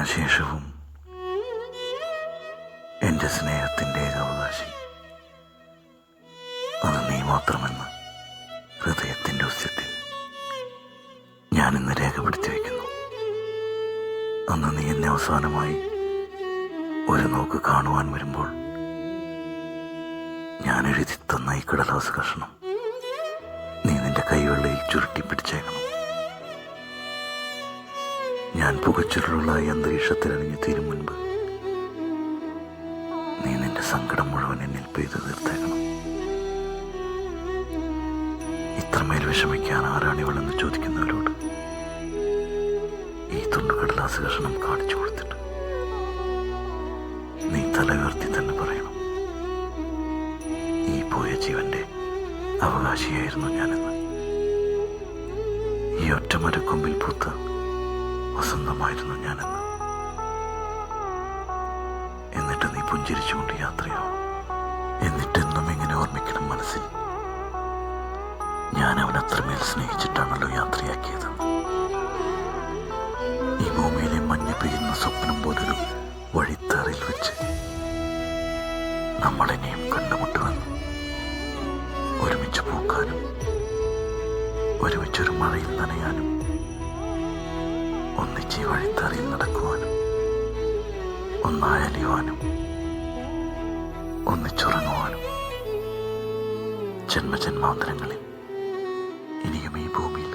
മരണശേഷവും എന്റെ സ്നേഹത്തിന്റെ അവകാശി. അത് നീ മാത്രമെന്ന് ഹൃദയത്തിന്റെ ഉസ്യത്തിൽ ഞാനിന്ന് രേഖപ്പെടുത്തി വയ്ക്കുന്നു അന്ന് നീ എന്നെ അവസാനമായി ഒരു നോക്ക് കാണുവാൻ വരുമ്പോൾ ഞാൻ എഴുതി തന്ന ഈ കടലാസ് കഷണം നീ നിന്റെ കൈവെള്ളയിൽ ചുരുട്ടി പിടിച്ചേക്കണം. ഞാൻ പുകച്ചുരുളുള്ള ഈ അന്തരീക്ഷത്തിൽ അണിഞ്ഞു തീരും മുൻപ്. നീ നിന്റെ സങ്കടം മുഴുവൻ എന്നിൽ പെയ്തു തീർത്തേക്കണം. ഇത്രമേൽ വിഷമിക്കാൻ ആരാണ് ഇവളെന്ന് ചോദിക്കുന്നവരോട്? ഈ തുണ്ടുകടലാസ് കഷണം കാണിച്ചു കൊടുത്തിട്ട് നീ തല ഉയർത്തി തന്നെ പറയണം. ഈ പോയ ജീവന്റെ അവകാശിയായിരുന്നു ഞാനെന്ന്. ഈ ഒറ്റമരക്കൊമ്പിൽ പൂത്ത വസന്തമായിരുന്നു ഞാനെന്ന്. എന്നിട്ട് നീ പുഞ്ചിരിച്ചുകൊണ്ട് യാത്രയോ എന്നിട്ടെന്നും ഇങ്ങനെ ഓർമ്മിക്കണം മനസ്സിൽ. ഞാൻ അവൻ അത്രമേൽ സ്നേഹിച്ചിട്ടാണല്ലോ യാത്രയാക്കിയത്. ഈ ഭൂമിയിലെ മഞ്ഞ് പെയ്യുന്ന സ്വപ്നം പോലൊരു വഴിത്താറിൽ വെച്ച് നമ്മളിനെയും കണ്ടുമുട്ടുമെന്ന് ഒരുമിച്ച് പൂക്കാനും ഒരുമിച്ചൊരു മഴയിൽ നനയാനും ഒന്നിച്ച് വഴിത്തറിയിൽ നടക്കുവാനും ഒന്നായലിയുവാനും ഒന്നിച്ചുറങ്ങുവാനും ജന്മജന്മാന്തരങ്ങളിൽ ഇനിയും ഈ ഭൂമിയിൽ